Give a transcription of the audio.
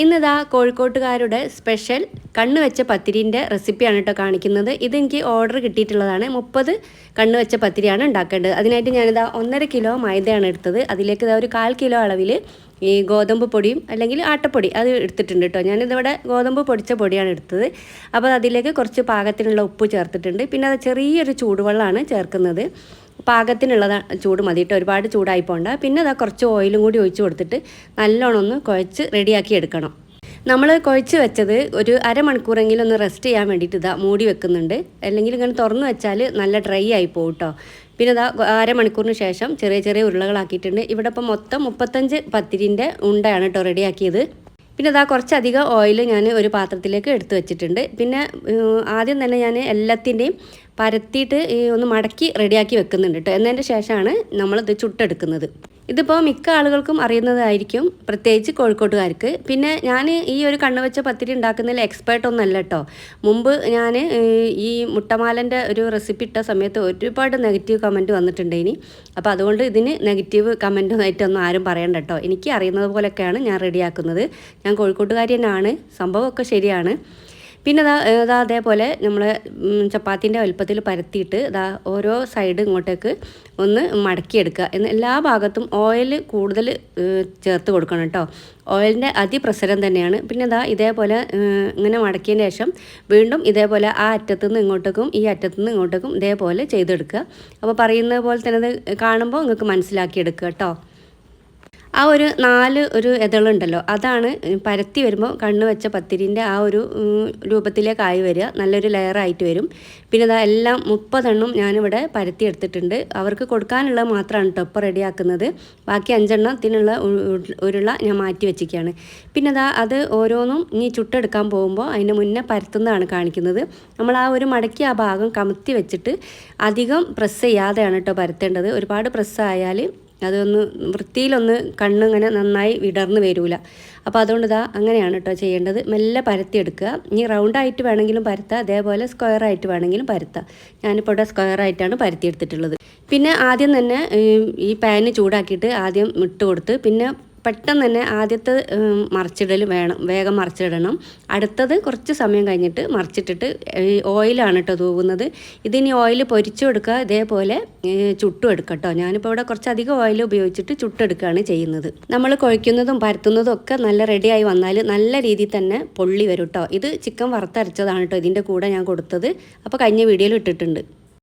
ഇന്നിതാ കോഴിക്കോട്ടുകാരുടെ സ്പെഷ്യൽ കണ്ണുവെച്ച പത്തിരിന്റെ റെസിപ്പിയാണ് കേട്ടോ കാണിക്കുന്നത്. ഇതെനിക്ക് ഓർഡർ കിട്ടിയിട്ടുള്ളതാണ്. മുപ്പത് കണ്ണുവെച്ച പത്തിരിയാണ് ഉണ്ടാക്കേണ്ടത്. അതിനായിട്ട് ഞാനിതാ ഒന്നര കിലോ മൈദയാണ് എടുത്തത്. അതിലേക്ക് ഇതാ ഒരു കാൽ കിലോ അളവിൽ ഈ ഗോതമ്പ് പൊടിയും അല്ലെങ്കിൽ ആട്ടപ്പൊടി അത് എടുത്തിട്ടുണ്ട് കേട്ടോ. ഞാനിതിവിടെ ഗോതമ്പ് പൊടിച്ച പൊടിയാണ് എടുത്തത്. അപ്പോൾ അതിലേക്ക് കുറച്ച് പാകത്തിനുള്ള ഉപ്പ് ചേർത്തിട്ടുണ്ട്. പിന്നെ അത് ചെറിയൊരു ചൂടുവെള്ളമാണ് ചേർക്കുന്നത്. പാകത്തിനുള്ളത് ചൂട് മതി. കേട്ടോ ഒരുപാട് ചൂടായി പോണ്ട. പിന്നെ അതാ കുറച്ച് ഓയിലും കൂടി ഒഴിച്ച് കൊടുത്തിട്ട് നല്ലോണം ഒന്ന് കുഴച്ച് റെഡിയാക്കി എടുക്കണം. നമ്മൾ കുഴച്ച് വെച്ചത് ഒരു അരമണിക്കൂറെങ്കിലും ഒന്ന് റെസ്റ്റ് ചെയ്യാൻ വേണ്ടിയിട്ട് ഇതാ മൂടി വെക്കുന്നുണ്ട്. അല്ലെങ്കിൽ ഇങ്ങനെ തുറന്ന് വെച്ചാൽ നല്ല ഡ്രൈ ആയി പോകും കേട്ടോ പിന്നെ ഇതാ അരമണിക്കൂറിന് ശേഷം ചെറിയ ചെറിയ ഉരുളകളാക്കിയിട്ടുണ്ട്. ഇവിടെ ഇപ്പം മൊത്തം മുപ്പത്തഞ്ച് പത്തിരിന്റെ ഉണ്ടയാണ് കേട്ടോ റെഡിയാക്കിയത്. പിന്നെ അതാ കുറച്ചധികം ഓയിൽ ഞാൻ ഒരു പാത്രത്തിലേക്ക് എടുത്തു വെച്ചിട്ടുണ്ട്. പിന്നെ ആദ്യം തന്നെ ഞാൻ എല്ലാത്തിന്റെയും പരത്തിയിട്ട് ഒന്ന് മടക്കി റെഡിയാക്കി വെക്കുന്നുണ്ട് കേട്ടോ എന്നതിന്റെ ശേഷമാണ് നമ്മളിത് ചുട്ടെടുക്കുന്നത്. ഇതിപ്പോൾ മിക്ക ആളുകൾക്കും അറിയുന്നതായിരിക്കും പ്രത്യേകിച്ച് കോഴിക്കോട്ടുകാർക്ക്. പിന്നെ ഞാൻ ഈ ഒരു കണ്ണു വെച്ച പത്തിരി ഉണ്ടാക്കുന്നതിൽ എക്സ്പേർട്ട് ഒന്നല്ല കേട്ടോ മുമ്പ് ഞാൻ ഈ മുട്ടമാലന്റെ ഒരു റെസിപ്പി ഇട്ട സമയത്ത് ഒരുപാട് നെഗറ്റീവ് കമന്റ് വന്നിട്ടുണ്ട് ഇനി. അപ്പോൾ അതുകൊണ്ട് ഇതിന് നെഗറ്റീവ് കമന്റുമായിട്ടൊന്നും ആരും പറയണ്ട കേട്ടോ എനിക്ക് അറിയുന്നത് പോലെയൊക്കെയാണ് ഞാൻ റെഡിയാക്കുന്നത് ഞാൻ കോഴിക്കോട്ടുകാരി തന്നെയാണ്. സംഭവമൊക്കെ ശരിയാണ്. പിന്നെ ഇതാ ഇതാ അതേപോലെ നമ്മൾ ചപ്പാത്തിന്റെ വലുപ്പത്തിൽ പരത്തിയിട്ട് ഇതാ ഓരോ സൈഡ് ഇങ്ങോട്ടേക്ക് ഒന്ന് മടക്കിയെടുക്കുക. എന്ന് എല്ലാ ഭാഗത്തും ഓയിൽ കൂടുതൽ ചേർത്ത് കൊടുക്കണം കേട്ടോ. ഓയിലിന്റെ അതിപ്രസരം തന്നെയാണ്. പിന്നെ ഇതാ ഇതേപോലെ ഇങ്ങനെ മടക്കിയതിന് ശേഷം വീണ്ടും ഇതേപോലെ ആ അറ്റത്തു നിന്ന് ഇങ്ങോട്ടേക്കും ഈ അറ്റത്തു നിന്ന് ഇങ്ങോട്ടേക്കും ഇതേപോലെ ചെയ്തെടുക്കുക. അപ്പോൾ പറയുന്ന പോലെ തന്നെ കാണുമ്പോൾ നിങ്ങൾക്ക് മനസ്സിലാക്കിയെടുക്കുക കേട്ടോ. ആ ഒരു നാല് ഒരു ഇതളുണ്ടല്ലോ. അതാണ് പരത്തി വരുമ്പോൾ കണ്ണ് വെച്ച പത്തിരിന്റെ ആ ഒരു രൂപത്തിലേക്കായി വരിക. നല്ലൊരു ലെയറായിട്ട് വരും. പിന്നെ ഇതാ എല്ലാം മുപ്പതെണ്ണം ഞാനിവിടെ പരത്തി എടുത്തിട്ടുണ്ട്. അവർക്ക് കൊടുക്കാനുള്ളത് മാത്രമാണ് ടൊപ്പ് റെഡിയാക്കുന്നത്. ബാക്കി അഞ്ചെണ്ണത്തിനുള്ള ഉരുള ഞാൻ മാറ്റി വെച്ചിരിക്കുകയാണ്. പിന്നെ ഇതാ അത് ഓരോന്നും ഇനി ചുട്ടെടുക്കാൻ പോകുമ്പോൾ അതിന് മുന്നേ പരത്തുന്നതാണ് കാണിക്കുന്നത്. നമ്മൾ ആ ഒരു മടക്കി ആ ഭാഗം കമത്തി വെച്ചിട്ട് അധികം പ്രസ് ചെയ്യാതെയാണ് കേട്ടോ പരത്തേണ്ടത്. ഒരുപാട് പ്രസ്സായാൽ അതൊന്ന് വൃത്തിയിലൊന്ന് കണ്ണിങ്ങനെ നന്നായി വിടർന്ന് വരില്ല അപ്പോൾ അതുകൊണ്ട് ഇതാ അങ്ങനെയാണ് കേട്ടോ ചെയ്യേണ്ടത്. മെല്ലെ പരത്തിയെടുക്കുക. ഇനി റൗണ്ടായിട്ട് വേണമെങ്കിലും പരത്താം. അതേപോലെ സ്ക്വയർ ആയിട്ട് വേണമെങ്കിലും പരത്താം. ഞാനിപ്പോൾ ഇവിടെ സ്ക്വയർ ആയിട്ടാണ് പരത്തിയെടുത്തിട്ടുള്ളത്. പിന്നെ ആദ്യം തന്നെ ഈ പാന് ചൂടാക്കിയിട്ട് ആദ്യം ഇട്ട് കൊടുത്ത് പിന്നെ പെട്ടെന്ന് തന്നെ ആദ്യത്തെ മറിച്ചിടൽ വേണം വേഗം മറിച്ചിടണം. അടുത്തത് കുറച്ച് സമയം കഴിഞ്ഞിട്ട് മറിച്ചിട്ടിട്ട് ഓയിലാണ് കേട്ടോ തൂവുന്നത്. ഇതിനി ഓയിൽ പൊരിച്ചു കൊടുക്കുക ഇതേപോലെ ചുട്ടും എടുക്കുക കേട്ടോ. ഞാനിപ്പോൾ ഇവിടെ കുറച്ചധികം ഓയിൽ ഉപയോഗിച്ചിട്ട് ചുട്ടെടുക്കുകയാണ് ചെയ്യുന്നത്. നമ്മൾ കുഴയ്ക്കുന്നതും പരത്തുന്നതും ഒക്കെ നല്ല റെഡിയായി വന്നാൽ നല്ല രീതിയിൽ തന്നെ പൊള്ളി വരും കേട്ടോ. ഇത് ചിക്കൻ വറുത്തരച്ചതാണ് കേട്ടോ ഇതിന്റെ കൂടെ ഞാൻ കൊടുത്തത്. അപ്പോൾ കഴിഞ്ഞ വീഡിയോയിൽ ഇട്ടിട്ടുണ്ട്.